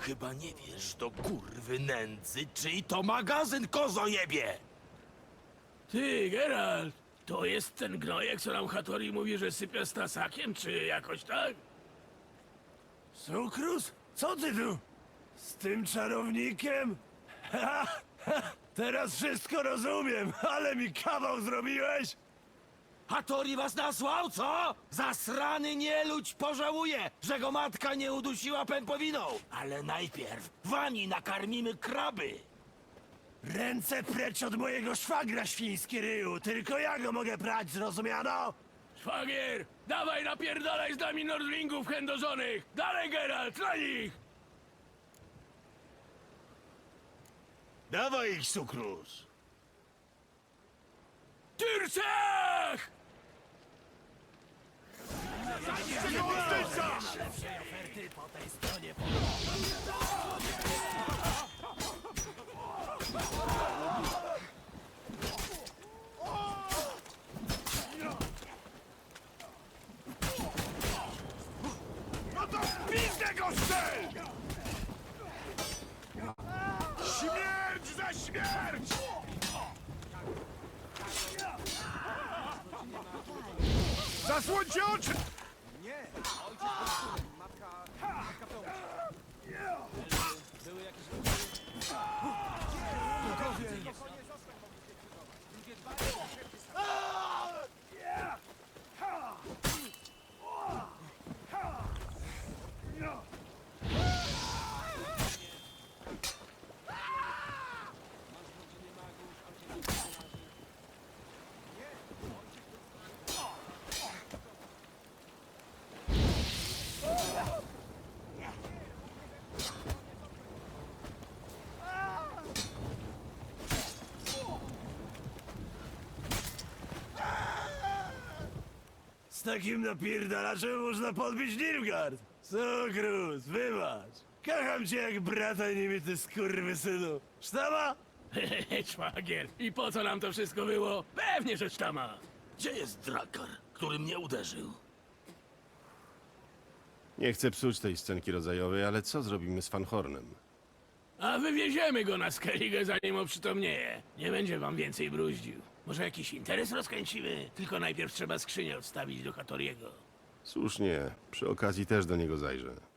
Chyba nie wiesz, do kurwy nędzy, czyj to magazyn kozojebie! Ty, Geralt, to jest ten gnojek, co nam Hattori mówi, że sypia z tasakiem, czy jakoś tak? Sukrus? Co ty tu? Z tym czarownikiem? Ha, ha, teraz wszystko rozumiem, ale mi kawał zrobiłeś! Hatori was nasłał, co? Zasrany nieludź pożałuje, że go matka nie udusiła pępowiną. Ale najpierw wani nakarmimy kraby. Ręce precz od mojego szwagra, świński ryju! Tylko ja go mogę brać, zrozumiano? Szwagier, dawaj napierdalaj z nami Nordlingów chędożonych! Dalej, Geralt, na nich! Dawaj ich, Sukrus! Tyrcech! No to pizdę go strzel! Śmierć za śmierć! Zasłońcie oczy! Matka... Matka pełna. Były jakieś... Bogowie! Z takim napierdalaczem można podbić Nilfgaard. Sukrus, wybacz. Kocham cię jak brata niemity skurwysynu. Sztama? Hehehe, szwagier, i po co nam to wszystko było? Pewnie, że sztama. Gdzie jest Drakar, który mnie uderzył? Nie chcę psuć tej scenki rodzajowej, ale co zrobimy z Fanhornem? A wywieziemy go na Skellige, zanim oprzytomnieje. Nie będzie wam więcej bruździł. Może jakiś interes rozkręcimy? Tylko najpierw trzeba skrzynię odstawić do Hatoriego. Słusznie, przy okazji też do niego zajrzę.